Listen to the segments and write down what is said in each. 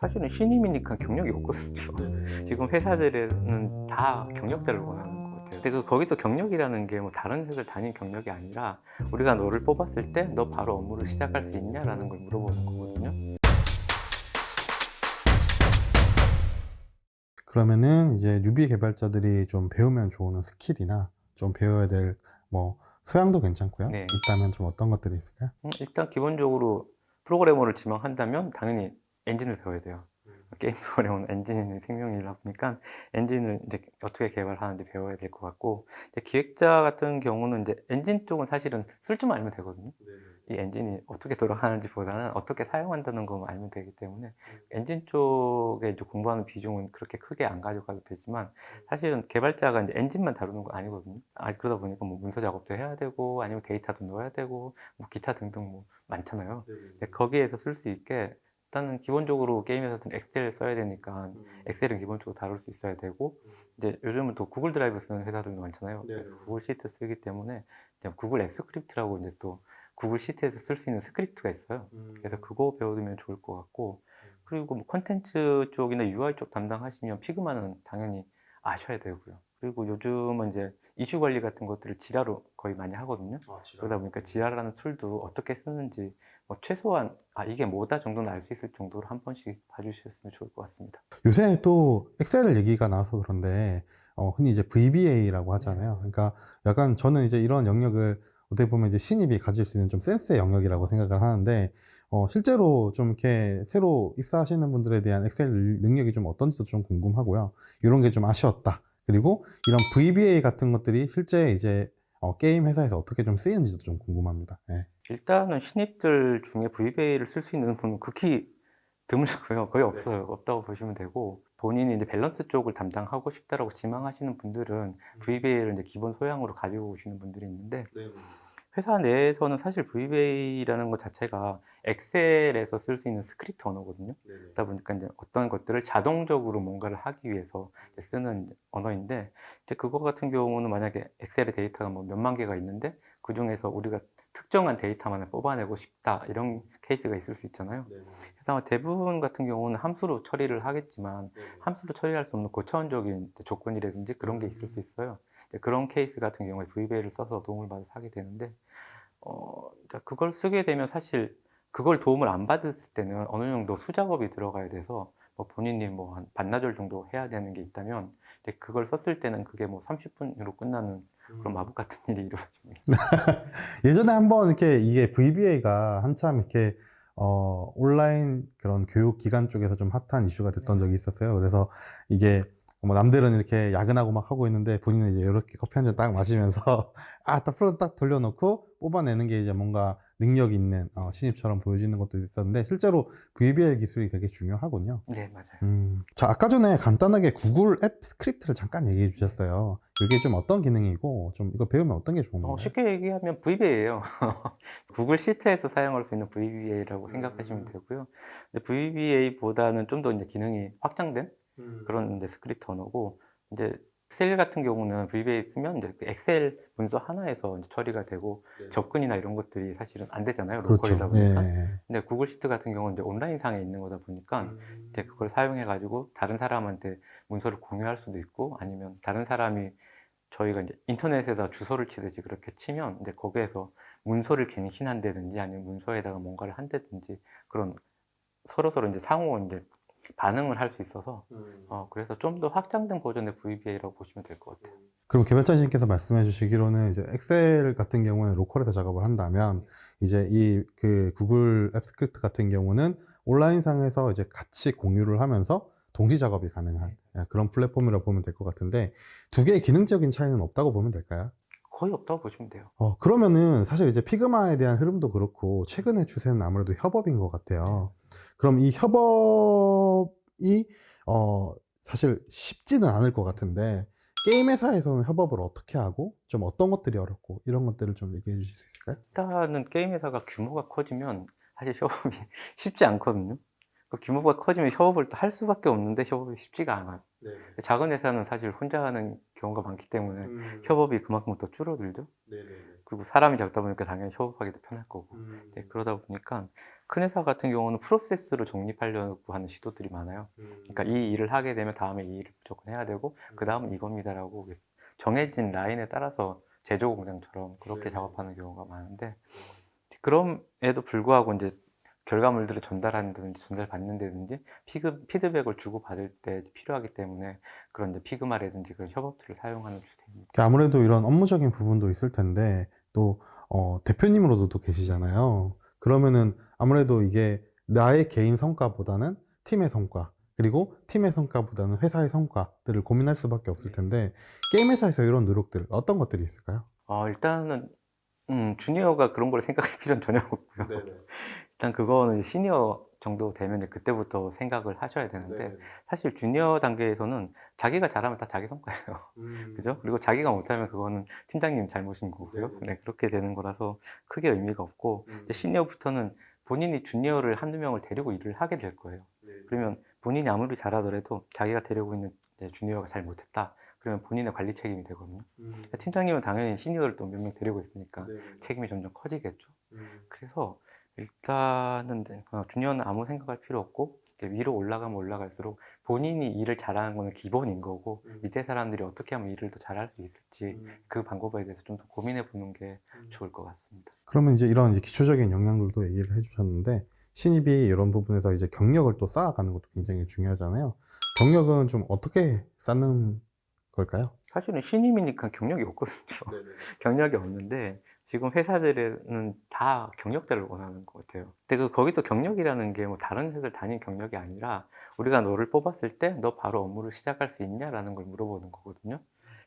사실은 신임이니까 경력이 없거든요. 지금 회사들은 다 경력자를 원하는 것 같아요. 근데 그 거기서 경력이라는 게 뭐 다른 회사를 다닌 경력이 아니라 우리가 너를 뽑았을 때 너 바로 업무를 시작할 수 있냐라는 걸 물어보는 거거든요. 그러면은 이제 뉴비 개발자들이 좀 배우면 좋은 스킬이나 좀 배워야 될뭐 소양도 괜찮고요. 네. 있다면 좀 어떤 것들이 있을까요? 음, 일단 기본적으로 프로그래머를 지망한다면 당연히 엔진을 배워야 돼요. 게임 프로그래머는 엔진이 생명이다 보니까 엔진을 이제 어떻게 개발하는지 배워야 될 것 같고 이제 기획자 같은 경우는 이제 엔진 쪽은 사실은 쓸줄 알면 되거든요. 이 엔진이 어떻게 돌아가는지 보다는 어떻게 사용한다는 것만 알면 되기 때문에 엔진 쪽에 이제 공부하는 비중은 그렇게 크게 안 가져가도 되지만 사실은 개발자가 이제 엔진만 다루는 건 아니거든요. 아, 그러다 보니까 뭐 문서 작업도 해야 되고 아니면 데이터도 넣어야 되고 뭐 기타 등등 뭐 많잖아요. 근데 거기에서 쓸 수 있게 일단은 기본적으로 게임에서는 엑셀 써야 되니까 엑셀은 기본적으로 다룰 수 있어야 되고 이제 요즘은 또 구글 드라이브 쓰는 회사들도 많잖아요. 네. 그래서 구글 시트 쓰기 때문에 구글 앱 스크립트라고 이제 또 구글 시트에서 쓸 수 있는 스크립트가 있어요. 그래서 그거 배워두면 좋을 것 같고 그리고 뭐 콘텐츠 쪽이나 UI 쪽 담당하시면 피그마는 당연히 아셔야 되고요. 그리고 요즘은 이제 이슈 관리 같은 것들을 지라로 거의 많이 하거든요. 그러다 보니까 지라라는 툴도 어떻게 쓰는지 뭐 최소한 아 이게 뭐다 정도는 알 수 있을 정도로 한 번씩 봐주셨으면 좋을 것 같습니다. 요새 또 엑셀 얘기가 나와서 그런데 어, 흔히 이제 VBA라고 하잖아요. 그러니까 약간 저는 이제 이런 영역을 어떻게 보면 이제 신입이 가질 수 있는 좀 센스의 영역이라고 생각을 하는데 어, 실제로 좀 이렇게 새로 입사하시는 분들에 대한 엑셀 능력이 좀 어떤지도 좀 궁금하고요. 이런 게 좀 아쉬웠다. 그리고 이런 VBA 같은 것들이 실제 이제 어, 게임 회사에서 어떻게 좀 쓰이는지도 좀 궁금합니다. 예. 일단은 신입들 중에 VBA를 쓸 수 있는 분은 극히 드물고요. 네. 거의 없어요. 없다고 보시면 되고 본인이 이제 밸런스 쪽을 담당하고 싶다라고 지망하시는 분들은 음. VBA를 이제 기본 소양으로 가지고 오시는 분들이 있는데 네, 회사 내에서는 사실 VBA라는 것 자체가 엑셀에서 쓸 수 있는 스크립트 언어거든요. 그러다 보니까 이제 어떤 것들을 자동적으로 뭔가를 하기 위해서 쓰는 언어인데 이제 그거 같은 경우는 만약에 엑셀의 데이터가 뭐 몇만 개가 있는데 그 중에서 우리가 특정한 데이터만을 뽑아내고 싶다 이런 케이스가 있을 수 있잖아요. 그래서 아마 대부분 같은 경우는 함수로 처리를 하겠지만 함수로 처리할 수 없는 고차원적인 조건이라든지 그런 게 있을 수 있어요. 이제 그런 케이스 같은 경우에 VBA를 써서 도움을 받아서 하게 되는데 어, 그러니까 그걸 쓰게 되면 사실 그걸 도움을 안 받았을 때는 어느 정도 수작업이 들어가야 돼서 뭐 본인이 뭐 한 반나절 정도 해야 되는 게 있다면 그걸 썼을 때는 그게 뭐 30분으로 끝나는 그런 마법 같은 일이 이루어집니다. 예전에 한번 이렇게 이게 VBA가 한참 이렇게 어, 온라인 그런 교육 기관 쪽에서 좀 핫한 이슈가 됐던 적이 있었어요. 그래서 이게 뭐 남들은 이렇게 야근하고 막 하고 있는데 본인은 이제 이렇게 커피 한 잔 딱 마시면서 아, 딱 프로 딱 돌려놓고 뽑아내는 게 이제 뭔가 능력 있는 어, 신입처럼 보여지는 것도 있었는데 실제로 VBA 기술이 되게 중요하군요. 네, 맞아요. 음, 자, 아까 전에 간단하게 구글 앱 스크립트를 잠깐 얘기해 주셨어요. 이게 좀 어떤 기능이고, 좀 이거 배우면 어떤 게 좋은 어? 쉽게 얘기하면 VBA예요. 구글 시트에서 사용할 수 있는 VBA라고 생각하시면 되고요. 근데 VBA보다는 좀 더 이제 기능이 확장된 그런 이제 스크립트 언어고 이제 엑셀 같은 경우는 VBA 쓰면 이제 그 엑셀 문서 하나에서 이제 처리가 되고 접근이나 이런 것들이 사실은 안 되잖아요. 로컬이다 그렇죠. 보니까. 예. 근데 구글 시트 같은 경우는 이제 온라인 상에 있는 거다 보니까 이제 그걸 사용해 가지고 다른 사람한테 문서를 공유할 수도 있고 아니면 다른 사람이 저희가 이제 인터넷에다 주소를 치듯이 그렇게 치면 이제 거기에서 문서를 갱신한다든지 아니면 문서에다가 뭔가를 한다든지 그런 서로 서로 이제 상호 이제 반응을 할 수 있어서 어 그래서 좀 더 확장된 버전의 VBA라고 보시면 될 것 같아요. 그럼 개발자님께서 말씀해 주시기로는 이제 엑셀 같은 경우는 로컬에서 작업을 한다면 이제 이 그 구글 앱 스크립트 같은 경우는 온라인상에서 이제 같이 공유를 하면서 동시 작업이 가능한 예, 그런 플랫폼이라고 보면 될 것 같은데 두 개의 기능적인 차이는 없다고 보면 될까요? 거의 없다고 보시면 돼요. 어, 그러면은 사실 이제 피그마에 대한 흐름도 그렇고 최근의 추세는 아무래도 협업인 것 같아요. 그럼 이 협업이 어, 사실 쉽지는 않을 것 같은데 게임 회사에서는 협업을 어떻게 하고 좀 어떤 것들이 어렵고 이런 것들을 좀 얘기해 주실 수 있을까요? 일단은 게임 회사가 규모가 커지면 사실 협업이 쉽지 않거든요. 그 규모가 커지면 협업을 또 할 수밖에 없는데 협업이 쉽지가 않아요. 작은 회사는 사실 혼자 하는 경우가 많기 때문에 협업이 그만큼 더 줄어들죠. 그리고 사람이 적다 보니까 당연히 협업하기도 편할 거고 음. 네, 그러다 보니까 큰 회사 같은 경우는 프로세스로 정립하려고 하는 시도들이 많아요. 그러니까 이 일을 하게 되면 다음에 이 일을 무조건 해야 되고 그 다음은 이겁니다라고 정해진 라인에 따라서 제조 공장처럼 그렇게 네. 작업하는 경우가 많은데 그럼에도 불구하고 이제 결과물들을 전달한다든지 전달받는다든지 피드, 피드백을 주고 받을 때 필요하기 때문에 그런 이제 피그마라든지 그런 협업들을 사용하는 추세입니다. 아무래도 이런 업무적인 부분도 있을 텐데 또 어, 대표님으로도 또 계시잖아요. 그러면은 아무래도 이게 나의 개인 성과보다는 팀의 성과 그리고 팀의 성과보다는 회사의 성과들을 고민할 수밖에 없을 텐데 게임 회사에서 이런 노력들 어떤 것들이 있을까요? 어, 일단은 음, 주니어가 그런 걸 생각할 필요는 전혀 없고요. 일단 그거는 시니어 정도 되면 그때부터 생각을 하셔야 되는데 사실 주니어 단계에서는 자기가 잘하면 다 자기 성과예요. 그죠? 그리고 자기가 못하면 그거는 팀장님 잘못인 거고요. 네네. 네, 그렇게 되는 거라서 크게 의미가 없고 이제 시니어부터는 본인이 주니어를 한두 명을 데리고 일을 하게 될 거예요. 그러면 본인이 아무리 잘하더라도 자기가 데리고 있는 주니어가 잘 못했다. 그러면 본인의 관리 책임이 되거든요. 그러니까 팀장님은 당연히 시니어를 또 몇 명 데리고 있으니까 책임이 점점 커지겠죠. 그래서 일단은 이제 어, 주니어는 아무 생각할 필요 없고 위로 올라가면 올라갈수록 본인이 일을 잘하는 거는 기본인 거고 음. 밑에 사람들이 어떻게 하면 일을 더 잘할 수 있을지 그 방법에 대해서 좀 더 고민해 보는 게 좋을 것 같습니다. 그러면 이제 이런 이제 기초적인 역량들도 얘기를 해주셨는데 신입이 이런 부분에서 이제 경력을 또 쌓아가는 것도 굉장히 중요하잖아요. 경력은 좀 어떻게 쌓는 걸까요? 사실은 신임이니까 경력이 없거든요. 경력이 없는데 지금 회사들은 다 경력자를 원하는 것 같아요. 근데 그 거기서 경력이라는 게 뭐 다른 회사를 다닌 경력이 아니라 우리가 너를 뽑았을 때 너 바로 업무를 시작할 수 있냐라는 걸 물어보는 거거든요.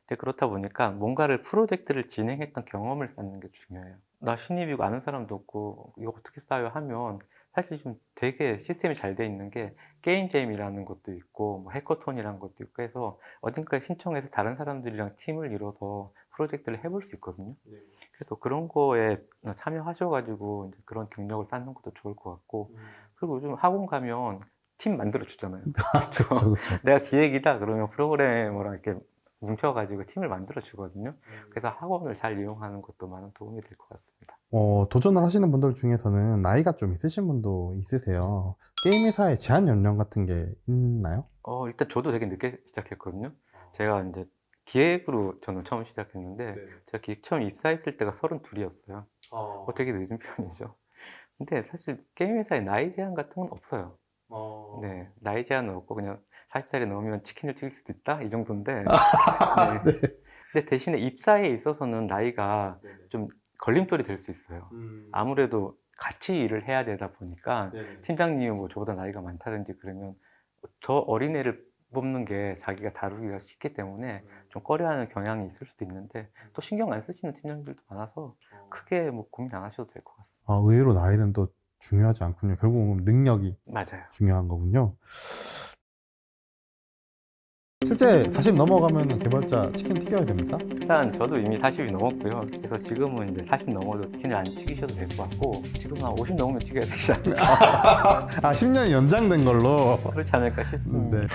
근데 그렇다 보니까 뭔가를 프로젝트를 진행했던 경험을 쌓는 게 중요해요. 나 신입이고 아는 사람도 없고 이거 어떻게 쌓아요 하면 사실 좀 되게 시스템이 잘 돼 있는 게 게임잼이라는 것도 있고 뭐 해커톤이라는 것도 있고 해서 어딘가에 신청해서 다른 사람들이랑 팀을 이뤄서 프로젝트를 해볼 수 있거든요. 그래서 그런 거에 참여하셔가지고 이제 그런 경력을 쌓는 것도 좋을 것 같고 그리고 요즘 학원 가면 팀 만들어 주잖아요. 그렇죠, 그렇죠. 내가 기획이다 그러면 프로그래머랑 이렇게 뭉쳐가지고 팀을 만들어 주거든요. 그래서 학원을 잘 이용하는 것도 많은 도움이 될 것 같습니다. 어, 도전을 하시는 분들 중에서는 나이가 좀 있으신 분도 있으세요. 게임 회사에 제한 연령 같은 게 있나요? 어, 일단 저도 되게 늦게 시작했거든요. 제가 이제 기획으로 저는 처음 시작했는데 제가 기획 처음 입사했을 때가 32이었어요. 어, 되게 늦은 편이죠. 근데 사실 게임 회사에 나이 제한 같은 건 없어요. 네, 나이 제한은 없고 그냥 40살이 넘으면 치킨을 튀길 수도 있다 이 정도인데. 네. 근데 대신에 입사에 있어서는 나이가 좀 걸림돌이 될 수 있어요. 아무래도 같이 일을 해야 되다 보니까 팀장님이 뭐 저보다 나이가 많다든지 그러면 저 어린애를 뽑는 게 자기가 다루기가 쉽기 때문에 좀 꺼려하는 경향이 있을 수도 있는데 또 신경 안 쓰시는 팀장님들도 많아서 크게 뭐 고민 안 하셔도 될 것 같습니다. 아, 의외로 나이는 또 중요하지 않군요. 결국은 능력이 맞아요. 중요한 거군요. 실제 40 넘어가면 개발자 치킨 튀겨야 됩니까? 일단 저도 이미 40이 넘었고요. 그래서 지금은 이제 40 넘어도 치킨을 안 튀기셔도 될 것 같고 지금 한 50 넘으면 튀겨야 되지 않을까 아, 10년이 연장된 걸로. 그렇지 않을까 싶습니다. 네.